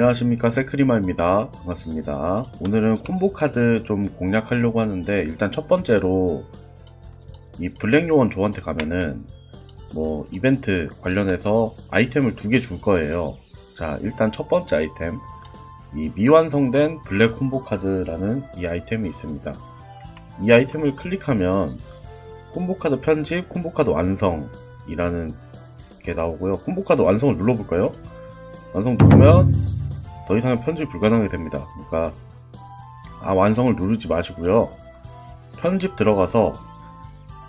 안녕하십니까. 세크리마입니다. 반갑습니다. 오늘은 콤보 카드 좀 공략하려고 하는데 일단 첫 번째로 이 블랙 요원 조한테 가면은 뭐 이벤트 관련해서 아이템을 두 개 줄 거예요. 자 일단 첫 번째 아이템. 이 미완성된 블랙 콤보 카드라는 이 아이템이 있습니다. 이 아이템을 클릭하면 콤보 카드 편집 콤보 카드 완성이라는 게 나오고요. 콤보 카드 완성을 눌러볼까요? 완성 누르면 더 이상은 편집 불가능하게 됩니다. 그러니까 아 완성을 누르지 마시고요. 편집 들어가서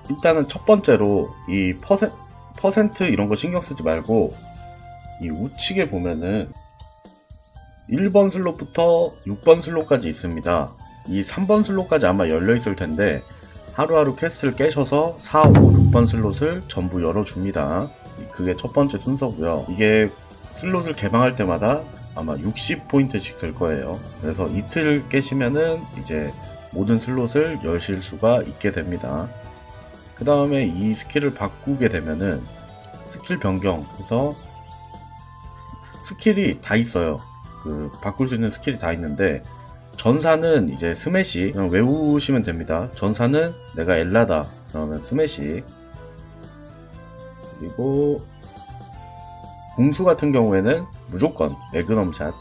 일단은 첫 번째로 이 퍼센, 퍼센트 이런 거 신경 쓰지 말고 이 우측에 보면은 1번 슬롯부터 6번 슬롯까지 있습니다. 이 3번 슬롯까지 아마 열려 있을 텐데 하루하루 퀘스트를 깨셔서 4, 5, 6번 슬롯을 전부 열어줍니다. 그게 첫 번째 순서고요. 이게 슬롯을 개방할 때마다 아마 60포인트씩 될 거예요. 그래서 이틀 깨시면은 이제 모든 슬롯을 여실 수가 있게 됩니다. 그 다음에 이 스킬을 바꾸게 되면은 스킬 변경 해서 스킬이 다 있어요. 그 바꿀 수 있는 스킬이 다 있는데 전사는 이제 스매시 그냥 외우시면 됩니다. 전사는 내가 엘라다 그러면 스매시 그리고 궁수 같은 경우에는 무조건 매그넘샷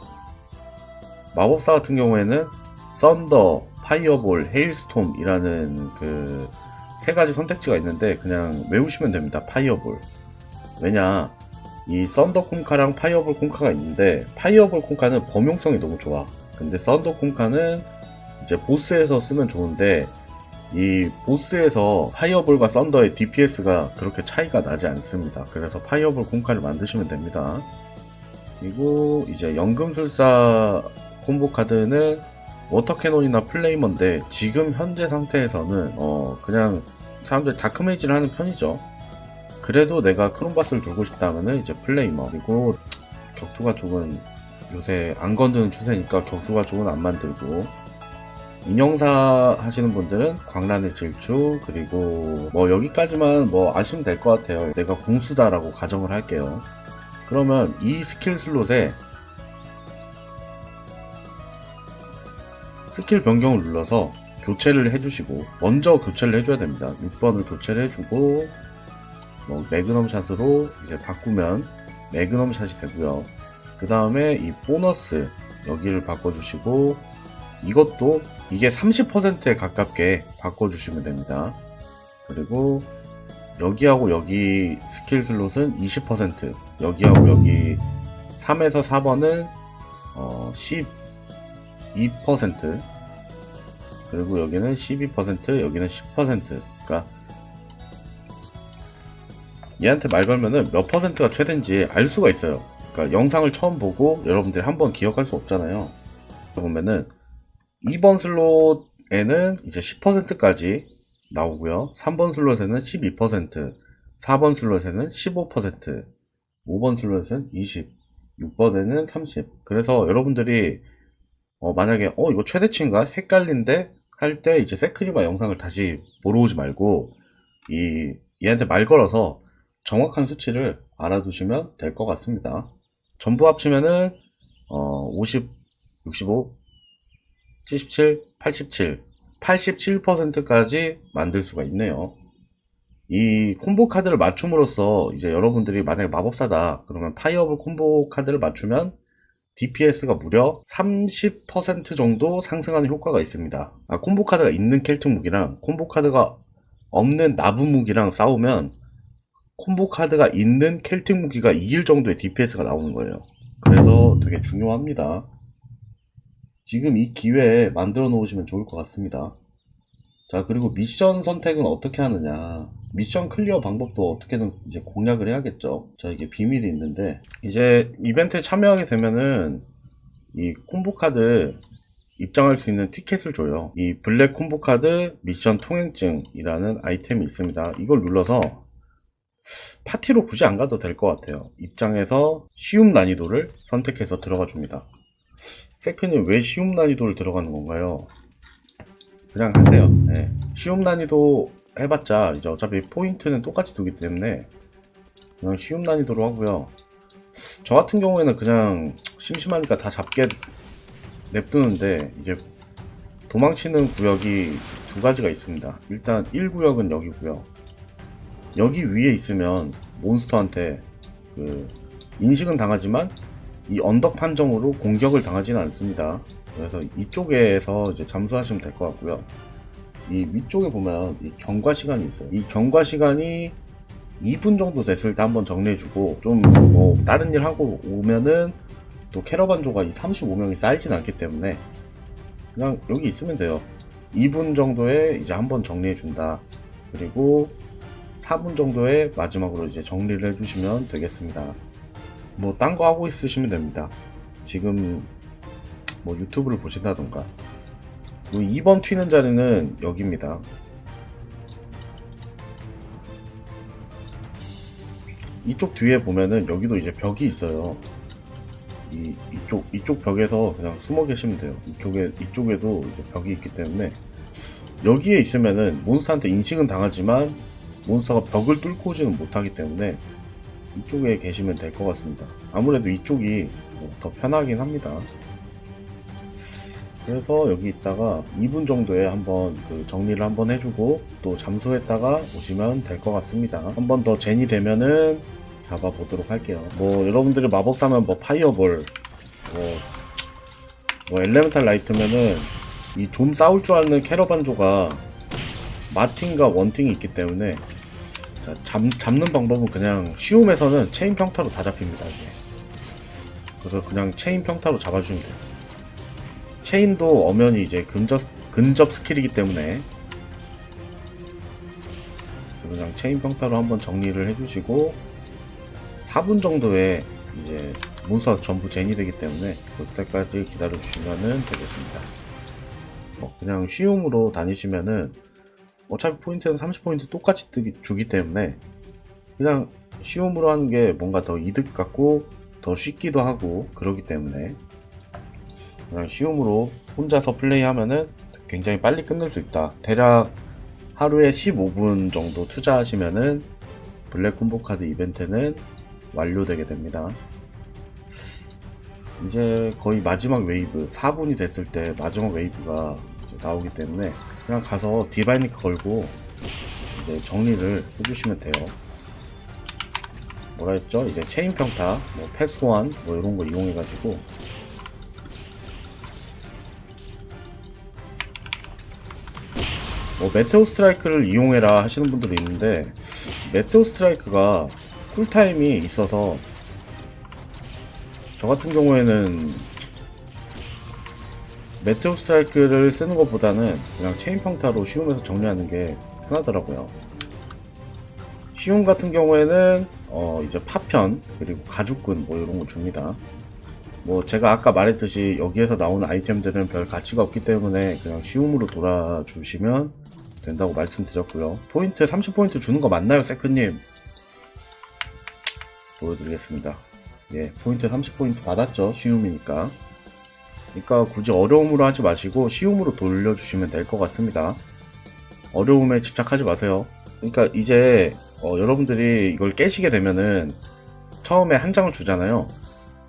마법사 같은 경우에는 썬더, 파이어볼, 헤일스톰이라는 그 세 가지 선택지가 있는데 그냥 외우시면 됩니다. 파이어볼 왜냐 이 썬더 콩카랑 파이어볼 콩카가 있는데 파이어볼 콩카는 범용성이 너무 좋아 근데 썬더 콩카는 이제 보스에서 쓰면 좋은데 이 보스에서 파이어볼과 썬더의 DPS가 그렇게 차이가 나지 않습니다. 그래서 파이어볼 콩카를 만드시면 됩니다. 그리고 이제 연금술사 콤보 카드는 워터캐논이나 플레이머인데 지금 현재 상태에서는 어 그냥 사람들이 다크메이지를 하는 편이죠. 그래도 내가 크롬바스를 들고 싶다면은 이제 플레이머 그리고 격투가 쪽은 요새 안 건드는 추세니까 격투가 쪽은 안 만들고 인형사 하시는 분들은 광란의 질주 그리고 뭐 여기까지만 뭐 아시면 될 것 같아요. 내가 궁수다라고 가정을 할게요. 그러면 이 스킬 슬롯에 스킬 변경을 눌러서 교체를 해주시고 먼저 교체를 해줘야 됩니다. 6번을 교체를 해주고 뭐 매그넘 샷으로 이제 바꾸면 매그넘 샷이 되고요. 그 다음에 이 보너스 여기를 바꿔주시고 이것도 이게 30%에 가깝게 바꿔주시면 됩니다. 그리고 여기하고 여기 스킬 슬롯은 20% 여기하고 여기 3에서 4번은 어 12% 그리고 여기는 12% 여기는 10% 그러니까 얘한테 말 걸면은 몇 퍼센트가 최대인지 알 수가 있어요. 그러니까 영상을 처음 보고 여러분들이 한번 기억할 수 없잖아요. 보면은 2번 슬롯에는 이제 10%까지 나오고요. 3번 슬롯에는 12%, 4번 슬롯에는 15%, 5번 슬롯에는 20, 6번에는 30. 그래서 여러분들이 어, 만약에 어 이거 최대치인가 헷갈린데 할 때 이제 세크리마 영상을 다시 보러 오지 말고 이 얘한테 말 걸어서 정확한 수치를 알아두시면 될 것 같습니다. 전부 합치면은 어, 50, 65, 77, 87, 87%까지 만들 수가 있네요. 이 콤보 카드를 맞춤으로써 이제 여러분들이 만약에 마법사다 그러면 파이어볼 콤보 카드를 맞추면 DPS가 무려 30% 정도 상승하는 효과가 있습니다. 아, 콤보 카드가 있는 켈틱 무기랑 콤보 카드가 없는 나부 무기랑 싸우면 콤보 카드가 있는 켈틱 무기가 이길 정도의 DPS가 나오는 거예요. 그래서 되게 중요합니다. 지금 이 기회에 만들어 놓으시면 좋을 것 같습니다. 자, 그리고 미션 선택은 어떻게 하느냐. 미션 클리어 방법도 어떻게든 이제 공략을 해야겠죠. 자, 이게 비밀이 있는데, 이제 이벤트에 참여하게 되면은 이 콤보 카드 입장할 수 있는 티켓을 줘요. 이 블랙 콤보 카드 미션 통행증이라는 아이템이 있습니다. 이걸 눌러서 파티로 굳이 안 가도 될 것 같아요. 입장에서 쉬움 난이도를 선택해서 들어가 줍니다. 세크님 왜 쉬움 난이도를 들어가는 건가요? 그냥 하세요. 네. 쉬움 난이도 해봤자 이제 어차피 포인트는 똑같이 두기 때문에 그냥 쉬움 난이도로 하고요. 저 같은 경우에는 그냥 심심하니까 다 잡게 냅두는데 이제 도망치는 구역이 두 가지가 있습니다. 일단 1구역은 여기고요. 여기 위에 있으면 몬스터한테 그 인식은 당하지만 이 언덕 판정으로 공격을 당하지는 않습니다. 그래서 이쪽에서 이제 잠수하시면 될 것 같고요. 이 위쪽에 보면 이 경과 시간이 있어요. 이 경과 시간이 2분 정도 됐을 때 한번 정리해주고 좀 뭐 다른 일 하고 오면은 또 캐러반조가 이 35명이 쌓이진 않기 때문에 그냥 여기 있으면 돼요. 2분 정도에 이제 한번 정리해준다. 그리고 4분 정도에 마지막으로 이제 정리를 해주시면 되겠습니다. 뭐 딴 거 하고 있으시면 됩니다. 지금 뭐 유튜브를 보신다던가 뭐 2번 튀는 자리는 여기입니다. 이쪽 뒤에 보면은 여기도 이제 벽이 있어요. 이 이쪽 이쪽 벽에서 그냥 숨어 계시면 돼요. 이쪽에 이쪽에도 이제 벽이 있기 때문에 여기에 있으면은 몬스터한테 인식은 당하지만 몬스터가 벽을 뚫고 오지는 못하기 때문에 이쪽에 계시면 될 것 같습니다. 아무래도 이쪽이 뭐더 편하긴 합니다. 그래서 여기 있다가 2분 정도에 한번 그 정리를 한번 해주고 또 잠수했다가 오시면 될 것 같습니다. 한번 더 젠이 되면은 잡아보도록 할게요. 뭐 여러분들이 마법 사면 뭐 파이어볼, 뭐, 뭐 엘레멘탈 라이트면은 이 좀 싸울 줄 아는 캐러반조가 마틴과 원팅이 있기 때문에 자, 잡, 잡는 방법은 그냥 쉬움에서는 체인 평타로 다 잡힙니다. 이게. 그래서 그냥 체인 평타로 잡아주면 돼요. 체인도 엄연히 이제 근접, 근접 스킬이기 때문에 그냥 체인 평타로 한번 정리를 해주시고 4분 정도에 이제 몬스터 전부 젠이 되기 때문에 그때까지 기다려주시면 되겠습니다. 뭐 그냥 쉬움으로 다니시면은 어차피 포인트는 30포인트 똑같이 뜨기, 주기 때문에 그냥 쉬움으로 하는 게 뭔가 더 이득 같고 더 쉽기도 하고 그러기 때문에 그냥 쉬움으로 혼자서 플레이하면은 굉장히 빨리 끝낼 수 있다. 대략 하루에 15분 정도 투자하시면은 블랙 콤보 카드 이벤트는 완료되게 됩니다. 이제 거의 마지막 웨이브 4분이 됐을 때 마지막 웨이브가 나오기 때문에 그냥 가서 디바이니크 걸고 이제 정리를 해주시면 돼요. 뭐라 했죠? 이제 체인 평타, 뭐 패스원, 뭐 이런 거 이용해가지고 뭐 메테오 스트라이크를 이용해라 하시는 분들이 있는데 메테오 스트라이크가 쿨타임이 있어서 저 같은 경우에는 메테오 스트라이크를 쓰는 것보다는 그냥 체인 평타로 쉬움에서 정리하는 게 편하더라고요. 쉬움 같은 경우에는 어 이제 파편 그리고 가죽끈 뭐 이런 거 줍니다. 뭐 제가 아까 말했듯이 여기에서 나오는 아이템들은 별 가치가 없기 때문에 그냥 쉬움으로 돌아주시면 된다고 말씀드렸고요. 포인트 30포인트 주는 거 맞나요, 세크님? 보여드리겠습니다. 예, 포인트 30포인트 받았죠. 쉬움이니까. 그러니까 굳이 어려움으로 하지 마시고 쉬움으로 돌려주시면 될 것 같습니다. 어려움에 집착하지 마세요. 그러니까 이제 어, 여러분들이 이걸 깨시게 되면은 처음에 한 장을 주잖아요.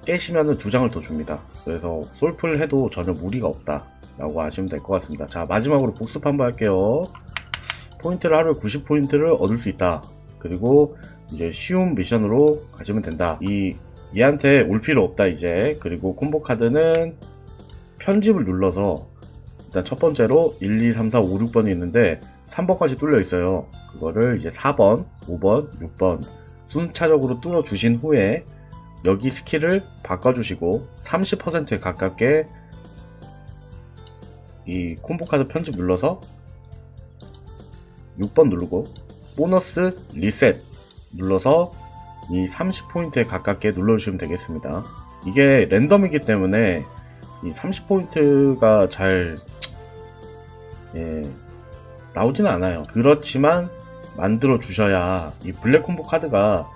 깨시면은 두 장을 더 줍니다. 그래서 솔플 해도 전혀 무리가 없다. 라고 하시면 될 것 같습니다. 자, 마지막으로 복습 한번 할게요. 포인트를 하루에 90포인트를 얻을 수 있다. 그리고 이제 쉬운 미션으로 가시면 된다. 이 얘한테 올 필요 없다 이제. 그리고 콤보 카드는 편집을 눌러서 일단 첫 번째로 1, 2, 3, 4, 5, 6번이 있는데 3번까지 뚫려 있어요. 그거를 이제 4번, 5번, 6번 순차적으로 뚫어 주신 후에 여기 스킬을 바꿔주시고 30%에 가깝게 이 콤보 카드 편집 눌러서 6번 누르고 보너스 리셋 눌러서 이 30포인트에 가깝게 눌러주시면 되겠습니다. 이게 랜덤이기 때문에 이 30포인트가 잘 예, 나오지는 않아요. 그렇지만 만들어 주셔야 이 블랙 콤보 카드가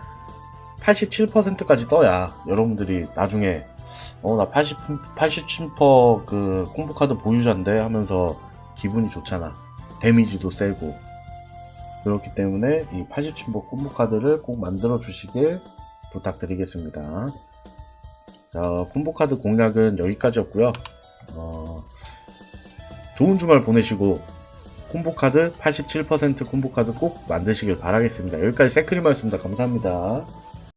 87%까지 떠야 여러분들이 나중에 어 나 80, 87%그 콤보 카드 보유자인데 하면서 기분이 좋잖아. 데미지도 세고 그렇기 때문에 이 87% 콤보 카드를 꼭 만들어 주시길 부탁드리겠습니다. 자, 콤보카드 공략은 여기까지였고요. 어, 좋은 주말 보내시고 콤보카드 87% 콤보카드 꼭 만드시길 바라겠습니다. 여기까지 세크림이었습니다. 감사합니다.